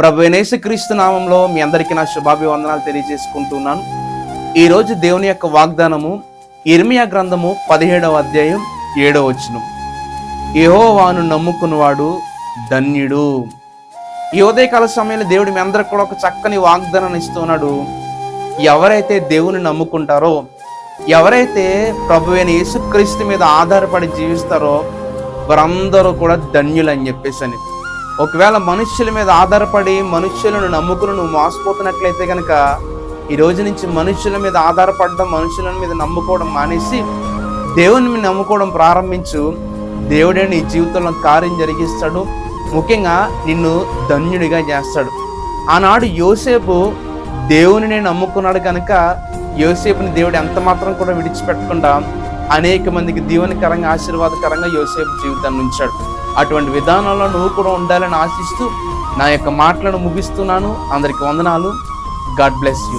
ప్రభు క్రీస్తు నామంలో మీ అందరికీ నా శుభాభివందనాలు తెలియజేసుకుంటున్నాను. ఈరోజు దేవుని యొక్క వాగ్దానము ఇర్మియా గ్రంథము పదిహేడవ అధ్యాయం ఏడవ వచనం. యహోవాను నమ్ముకున్నవాడు ధన్యుడు. ఈ ఉదయకాల సమయంలో దేవుడు మీ అందరికి కూడా ఒక చక్కని వాగ్దానాన్ని ఇస్తున్నాడు. ఎవరైతే దేవుని నమ్ముకుంటారో ఎవరైతే ప్రభు అయిన యేసుక్రీస్తు మీద ఆధారపడి జీవిస్తారో వారందరూ కూడా ధన్యులు అని చెప్పేసి అని ఒకవేళ మనుష్యుల మీద ఆధారపడి మనుష్యులను నమ్ముకుని నువ్వు మోసపోతున్నట్లయితే కనుక ఈ రోజు నుంచి మనుష్యుల మీద ఆధారపడడం మనుషుల మీద నమ్ముకోవడం మానేసి దేవుని మీద నమ్ముకోవడం ప్రారంభించు. దేవుడే నీ జీవితంలో కార్యం జరిగిస్తాడు. ముఖ్యంగా నిన్ను ధన్యుడిగా చేస్తాడు. ఆనాడు యోసేపు దేవుని నమ్ముకున్నాడు కనుక యోసేపుని దేవుడు ఎంత మాత్రం కూడా విడిచిపెట్టకుండా అనేక మందికి దీవెనకరంగా ఆశీర్వాదకరంగా యోసేపు జీవితాన్ని ఉంచాడు. అటువంటి విధానంలో నువ్వు కూడా ఉండాలని ఆశిస్తూ నా యొక్క మాటలను ముగిస్తున్నాను. అందరికి వందనాలు. God bless you.